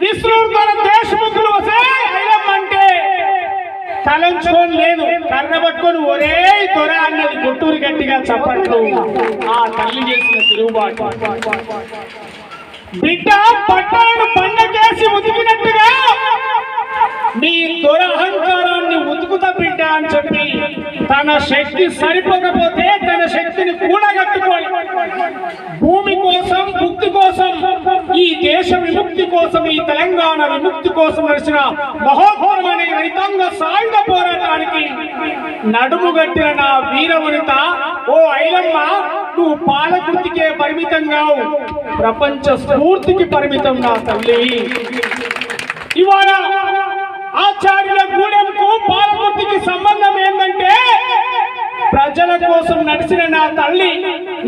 విష్ణువుతో దేశముఖులు వసే ఐలమ్మంటే తలంచుకొని లేదు కర్ర పట్టుకొని ఒరే దొర అన్నది గుట్టూరు గట్టిగా చప్పట్లు. ఆ తల్లి చేసిన తిరుగుబాటు. బిడ్డ పట్టాలను పండకేసి ఉతికినట్టుగా నీ దురహంకారాన్ని ఉతుకుతా బిడ్డ అని చెప్పి తన శక్తి సరిపోకపోతే తన శక్తిని కూడగట్టుకోవాలి భూమి ముక్తి కోసం ఈ దేశ విముక్తి కోసం ఈ తెలంగాణ విముక్తి కోసం నడిచిన మహోఘోరమైన రైతాంగ సాయుధ పోరాటానికి నడుముగట్టిన నా వీరవనిత ఓ ఐలమ్మ నువ్వు పాలకృతికే పరిమితం కావు. ప్రపంచ స్ఫూర్తికి పరిమితం నా తల్లి. కోసం నడిచిన నా తల్లి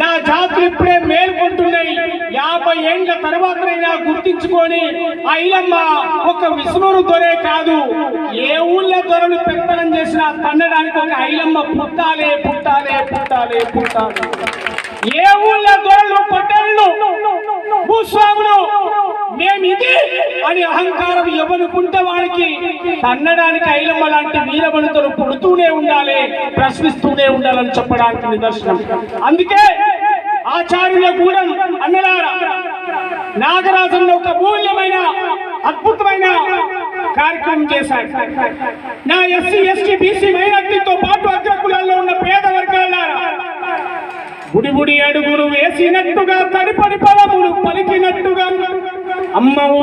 నా జాతులు ఇప్పుడే మేల్కొంటున్నాయి. యాభై ఏండ్ల తర్వాతనైనా గుర్తించుకొని ఐలమ్మ ఒక విష్ణును దొరే కాదు. ఏ ఊళ్ళో దొరలు పెత్తనం చేసినా తన్నడానికి ఒక ఐలమ్మ పుట్టాలే పుట్టాలే పుట్టాలే పుట్టాలే. ఏ ఊళ్ళో దొరలు పట్టణలు అని అహంకారం ఎవరుకుంటే వారికి తన్నడానికి ఐలమ్మ లాంటి వీరవనితలు పుడుతూనే ఉండాలి ప్రశ్నిస్తూనే ఉండాలని చెప్పడానికి నిదర్శనం. అందుకే ఆచార్యుల గూడెం అన్నలారా నాగరాజంలో ఒక మూల్యమైన అద్భుతమైన కార్యక్రమం చేశారు. నా ఎస్సీ ఎస్టీ బీసీ మైనార్టీతో పాటు అగ్రకులాల్లో ఉన్న పేద వర్గాలారా గుడిగుడి అడుగులు వేసినట్టుగా తడిపడి పదములు పలికినట్టుగా అమ్మవు